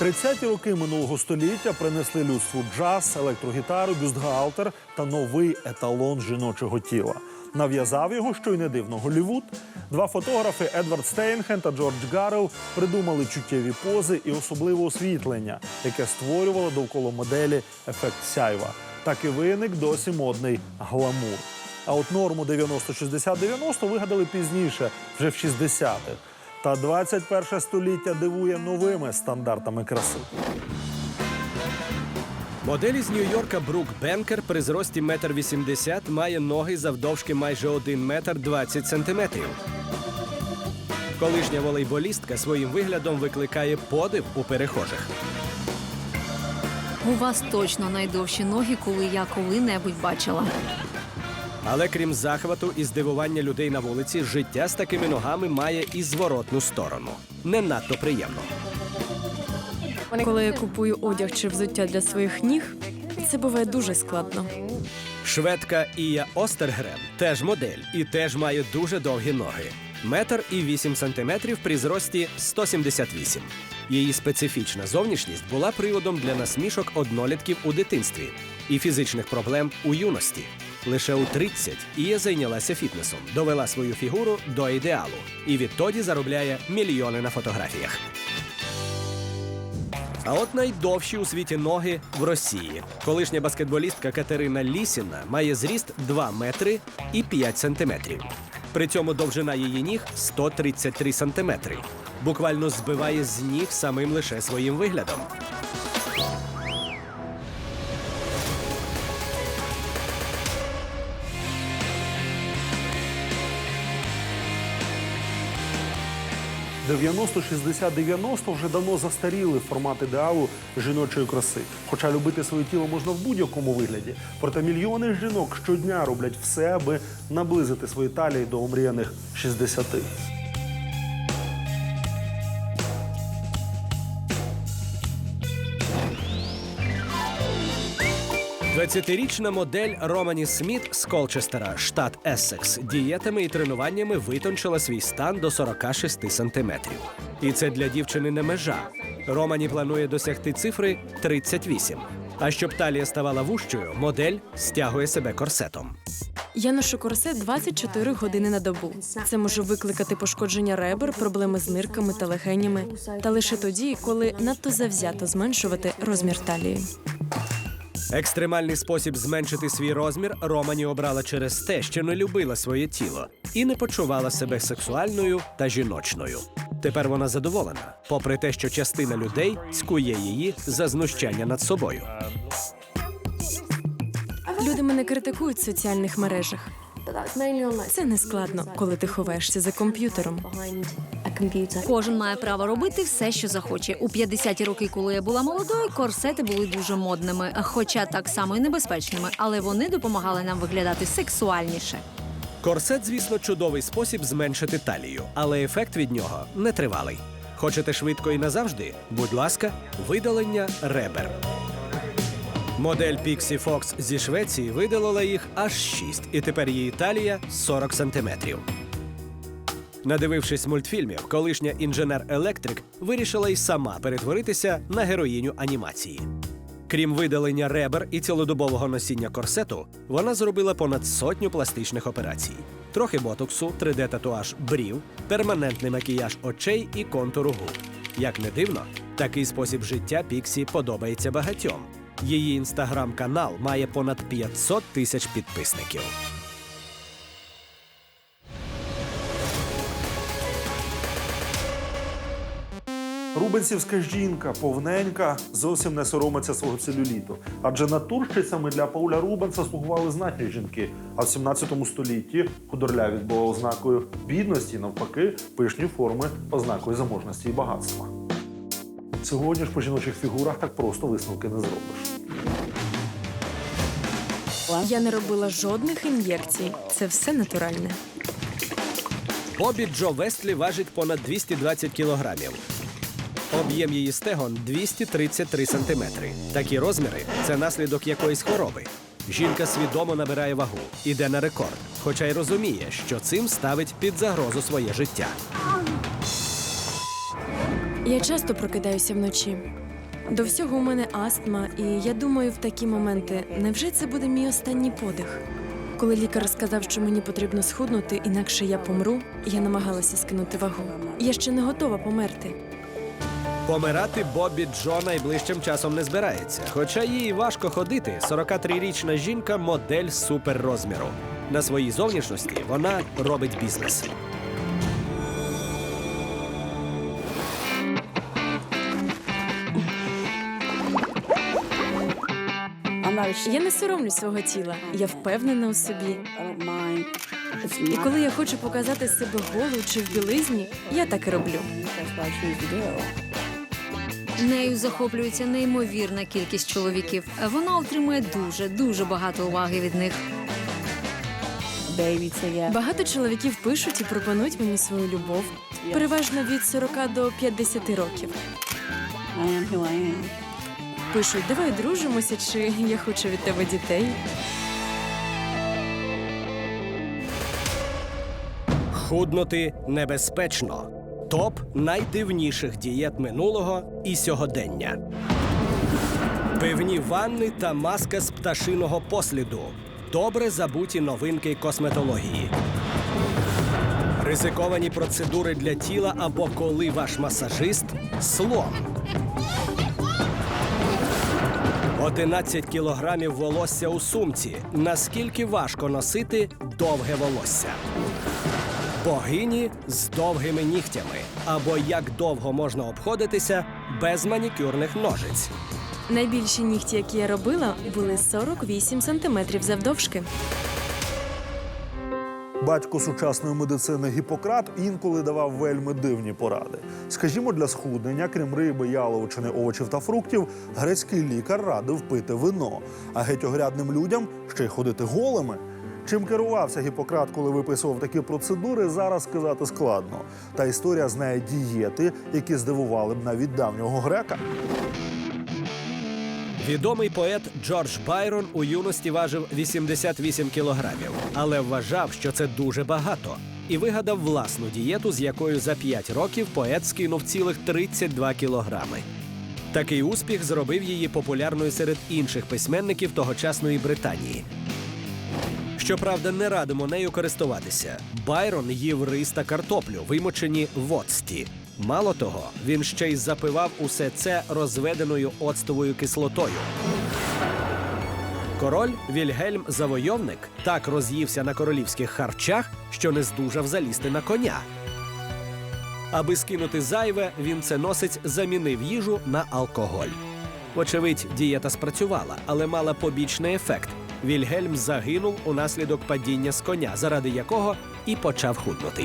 30-ті роки минулого століття принесли людству джаз, електрогітару, бюстгальтер та новий еталон жіночого тіла. Нав'язав його, що й не дивно, Голлівуд. Два фотографи Едвард Стейнхен та Джордж Гаррел придумали чуттєві пози і особливе освітлення, яке створювало довкола моделі ефект сяйва. Так і виник досі модний гламур. А от норму 90-60-90 вигадали пізніше, вже в 60-х. Та 21 століття дивує новими стандартами краси. Модель із Нью-Йорка Брук Бенкер при зрості 1,80 м має ноги завдовжки майже 1 метр 20 сантиметрів. Колишня волейболістка своїм виглядом викликає подив у перехожих. У вас точно найдовші ноги, коли я коли-небудь бачила. Але крім захвату і здивування людей на вулиці, життя з такими ногами має і зворотну сторону. Не надто приємно. Коли я купую одяг чи взуття для своїх ніг, це буває дуже складно. Шведка Ія Остергрем теж модель і теж має дуже довгі ноги. Метр і 8 сантиметрів при зрості 178. Її специфічна зовнішність була приводом для насмішок однолітків у дитинстві і фізичних проблем у юності. Лише у 30 Ія зайнялася фітнесом, довела свою фігуру до ідеалу і відтоді заробляє мільйони на фотографіях. А от найдовші у світі ноги в Росії. Колишня баскетболістка Катерина Лісіна має зріст 2 метри і 5 сантиметрів. При цьому довжина її ніг 133 сантиметри. Буквально збиває з ніг самим лише своїм виглядом. – 90-60-90 вже давно застаріли формат ідеалу жіночої краси. Хоча любити своє тіло можна в будь-якому вигляді. Проте мільйони жінок щодня роблять все, аби наблизити свої талії до омріяних 60. 20-річна модель Романі Сміт з Колчестера, штат Ессекс, дієтами і тренуваннями витончила свій стан до 46 сантиметрів. І це для дівчини не межа. Романі планує досягти цифри 38. А щоб талія ставала вущою, модель стягує себе корсетом. Я ношу корсет 24 години на добу. Це може викликати пошкодження ребер, проблеми з нирками та легенями. Та лише тоді, коли надто завзято зменшувати розмір талії. Екстремальний спосіб зменшити свій розмір Романі обрала через те, що не любила своє тіло і не почувала себе сексуальною та жіночною. Тепер вона задоволена, попри те, що частина людей цькує її за знущання над собою. Люди мене критикують в соціальних мережах. Це не складно, коли ти ховаєшся за комп'ютером. Computer. Кожен має право робити все, що захоче. У 50-ті роки, коли я була молодою, корсети були дуже модними, хоча так само і небезпечними, але вони допомагали нам виглядати сексуальніше. Корсет, звісно, чудовий спосіб зменшити талію, але ефект від нього нетривалий. Хочете швидко і назавжди? Будь ласка, видалення ребер. Модель Pixie Fox зі Швеції видалила їх аж 6, і тепер її талія 40 сантиметрів. Надивившись мультфільмів, колишня інженер-електрик вирішила й сама перетворитися на героїню анімації. Крім видалення ребер і цілодобового носіння корсету, вона зробила понад сотню пластичних операцій: трохи ботоксу, 3D-татуаж брів, перманентний макіяж очей і контуру губ. Як не дивно, такий спосіб життя Піксі подобається багатьом. Її інстаграм-канал має понад 500 тисяч підписників. Рубенсівська жінка, повненька, зовсім не соромиться свого целюліту. Адже натурщицями для Пауля Рубенса слугували знатні жінки. А в 17 столітті худорлявість була ознакою бідності, навпаки, пишні форми ознакою заможності і багатства. Сьогодні ж по жіночих фігурах так просто висновки не зробиш. Я не робила жодних ін'єкцій. Це все натуральне. Бобі Джо Вестлі важить понад 220 кілограмів. Об'єм її стегон 233 сантиметри. Такі розміри це наслідок якоїсь хвороби. Жінка свідомо набирає вагу, іде на рекорд, хоча й розуміє, що цим ставить під загрозу своє життя. Я часто прокидаюся вночі. До всього у мене астма, і я думаю, в такі моменти, невже це буде мій останній подих? Коли лікар сказав, що мені потрібно схуднути, інакше я помру, я намагалася скинути вагу. Я ще не готова померти. Помирати Бобі Джо найближчим часом не збирається. Хоча їй важко ходити, 43-річна жінка модель суперрозміру. На своїй зовнішності вона робить бізнес. Я не соромлю свого тіла, я впевнена у собі. І коли я хочу показати себе голою чи в білизні, я так і роблю. Нею захоплюється неймовірна кількість чоловіків. Вона отримує дуже дуже багато уваги від них. Багато чоловіків пишуть і пропонують мені свою любов. Переважно від 40 до 50 років. Пишуть, давай дружимося, чи я хочу від тебе дітей. Худнути небезпечно. Топ найдивніших дієт минулого і сьогодення. Пивні ванни та маска з пташиного посліду. Добре забуті новинки косметології. Ризиковані процедури для тіла або коли ваш масажист слон. 11 кілограмів волосся у сумці. Наскільки важко носити довге волосся? Богині з довгими нігтями. Або як довго можна обходитися без манікюрних ножиць. Найбільші нігті, які я робила, були 48 сантиметрів завдовжки. Батько сучасної медицини Гіппократ інколи давав вельми дивні поради. Скажімо, для схуднення, крім риби, яловичини, овочів та фруктів, грецький лікар радив пити вино, а геть огрядним людям ще й ходити голими. Чим керувався Гіппократ, коли виписував такі процедури, зараз сказати складно. Та історія знає дієти, які здивували б навіть давнього грека. Відомий поет Джордж Байрон у юності важив 88 кілограмів, але вважав, що це дуже багато, і вигадав власну дієту, з якою за 5 років поет скинув цілих 32 кілограми. Такий успіх зробив її популярною серед інших письменників тогочасної Британії. Щоправда, не радимо нею користуватися. Байрон їв рис та картоплю, вимочені в оцті. Мало того, він ще й запивав усе це розведеною оцтовою кислотою. Король Вільгельм Завойовник так роз'ївся на королівських харчах, що не здужав залізти на коня. Аби скинути зайве, він це носить замінив їжу на алкоголь. Вочевидь, дієта спрацювала, але мала побічний ефект. Вільгельм загинув унаслідок падіння з коня, заради якого і почав худнути.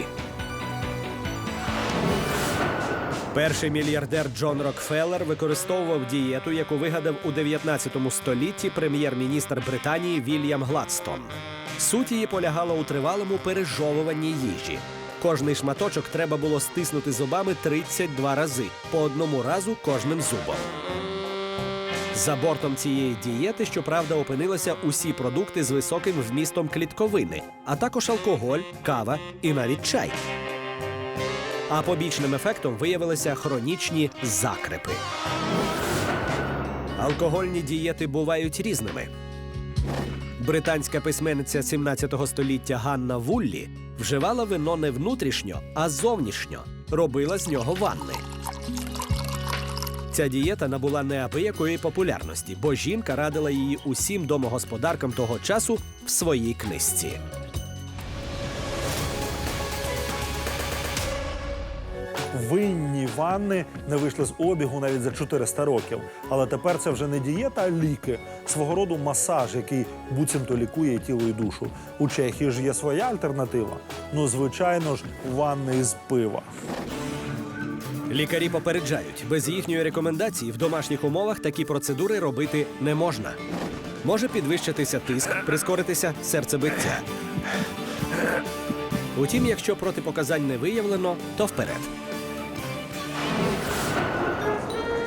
Перший мільярдер Джон Рокфеллер використовував дієту, яку вигадав у 19 столітті прем'єр-міністр Британії Вільям Гладстон. Суть її полягала у тривалому пережовуванні їжі. Кожний шматочок треба було стиснути зубами 32 рази, по одному разу кожним зубом. За бортом цієї дієти, щоправда, опинилися усі продукти з високим вмістом клітковини, а також алкоголь, кава і навіть чай. А побічним ефектом виявилися хронічні закрепи. Алкогольні дієти бувають різними. Британська письменниця 17 століття Ганна Вуллі вживала вино не внутрішньо, а зовнішньо, робила з нього ванни. Ця дієта набула неабиякої популярності, бо жінка радила її усім домогосподаркам того часу в своїй книжці. Винні ванни не вийшли з обігу навіть за 400 років. Але тепер це вже не дієта, а ліки, свого роду масаж, який буцімто лікує тіло і душу. У Чехії ж є своя альтернатива. Ну, звичайно ж, ванни із пива. Лікарі попереджають, без їхньої рекомендації в домашніх умовах такі процедури робити не можна. Може підвищитися тиск, прискоритися серцебиття. Утім, якщо протипоказань не виявлено, то вперед.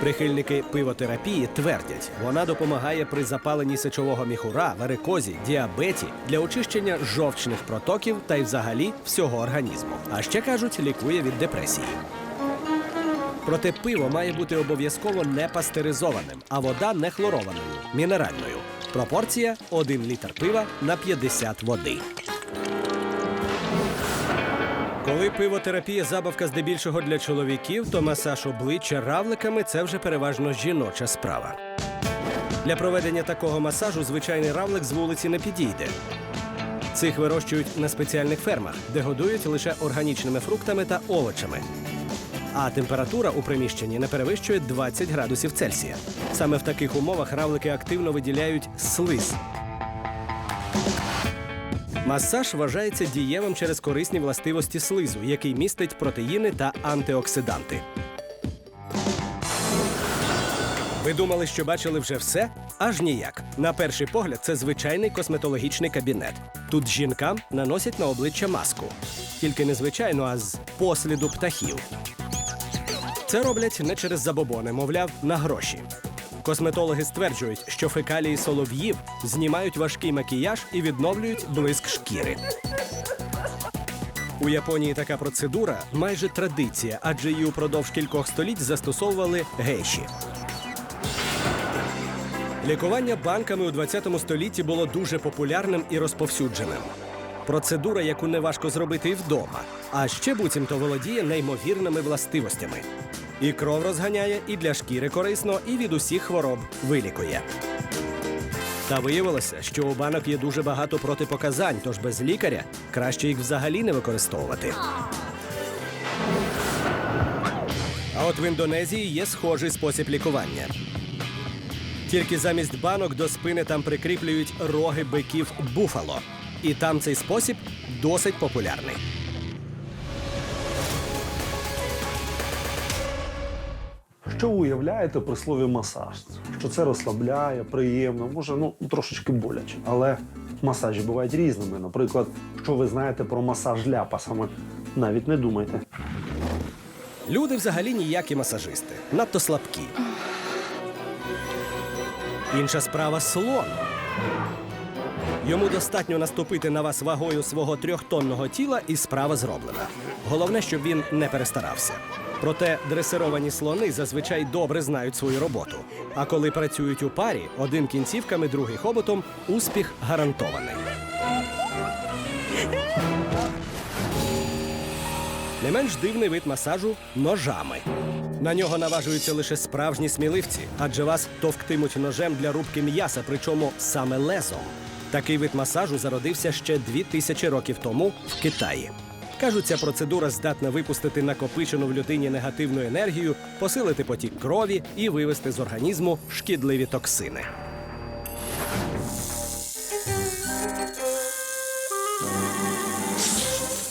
Прихильники пивотерапії твердять, вона допомагає при запаленні сечового міхура, варикозі, діабеті для очищення жовчних протоків та й взагалі всього організму. А ще кажуть, лікує від депресії. Проте пиво має бути обов'язково не пастеризованим, а вода не хлорованою, мінеральною. Пропорція 1 літр пива на 50 води. Коли пивотерапія забавка здебільшого для чоловіків, то масаж обличчя равликами це вже переважно жіноча справа. Для проведення такого масажу звичайний равлик з вулиці не підійде. Цих вирощують на спеціальних фермах, де годують лише органічними фруктами та овочами. А температура у приміщенні не перевищує 20 градусів Цельсія. Саме в таких умовах равлики активно виділяють слиз. Масаж вважається дієвим через корисні властивості слизу, який містить протеїни та антиоксиданти. Ви думали, що бачили вже все? Аж ніяк. На перший погляд, це звичайний косметологічний кабінет. Тут жінкам наносять на обличчя маску. Тільки не звичайну, а з посліду птахів. Це роблять не через забобони, мовляв, на гроші. Косметологи стверджують, що фекалії солов'їв знімають важкий макіяж і відновлюють блиск шкіри. У Японії така процедура майже традиція, адже її упродовж кількох століть застосовували гейші. Лікування банками у 20 столітті було дуже популярним і розповсюдженим. Процедура, яку неважко зробити і вдома, а ще буцімто володіє неймовірними властивостями. І кров розганяє, і для шкіри корисно, і від усіх хвороб вилікує. Та виявилося, що у банок є дуже багато протипоказань, тож без лікаря краще їх взагалі не використовувати. А от в Індонезії є схожий спосіб лікування. Тільки замість банок до спини там прикріплюють роги биків буфало. І там цей спосіб досить популярний. Що ви уявляєте при слові масаж? Що це розслабляє, приємно, може, ну трошечки боляче. Але масажі бувають різними. Наприклад, що ви знаєте про масаж ляпасами, навіть не думайте. Люди взагалі ніякі масажисти, надто слабкі. Інша справа слон. Йому достатньо наступити на вас вагою свого трьохтонного тіла, і справа зроблена. Головне, щоб він не перестарався. Проте дресировані слони зазвичай добре знають свою роботу. А коли працюють у парі, один кінцівками, другий хоботом, успіх гарантований. Не менш дивний вид масажу ножами. На нього наважуються лише справжні сміливці, адже вас товктимуть ножем для рубки м'яса, причому саме лезом. Такий вид масажу зародився ще дві тисячі років тому в Китаї. Кажуть, ця процедура здатна випустити накопичену в людині негативну енергію, посилити потік крові і вивести з організму шкідливі токсини.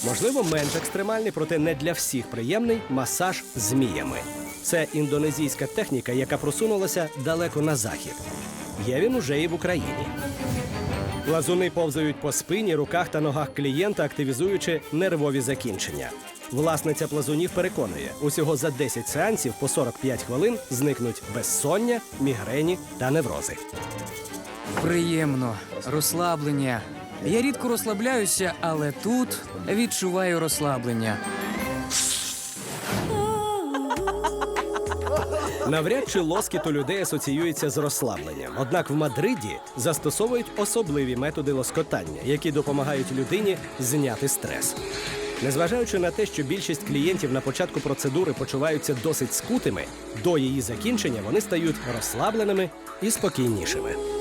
Можливо, менш екстремальний, проте не для всіх приємний масаж зміями. Це індонезійська техніка, яка просунулася далеко на захід. Є він уже і в Україні. Лазуни повзають по спині, руках та ногах клієнта, активізуючи нервові закінчення. Власниця плазунів переконує, усього за 10 сеансів по 45 хвилин зникнуть безсоння, мігрені та неврози. Приємно, розслаблення. Я рідко розслабляюся, але тут відчуваю розслаблення. Навряд чи лоскіт у людей асоціюється з розслабленням. Однак в Мадриді застосовують особливі методи лоскотання, які допомагають людині зняти стрес. Незважаючи на те, що більшість клієнтів на початку процедури почуваються досить скутими, до її закінчення вони стають розслабленими і спокійнішими.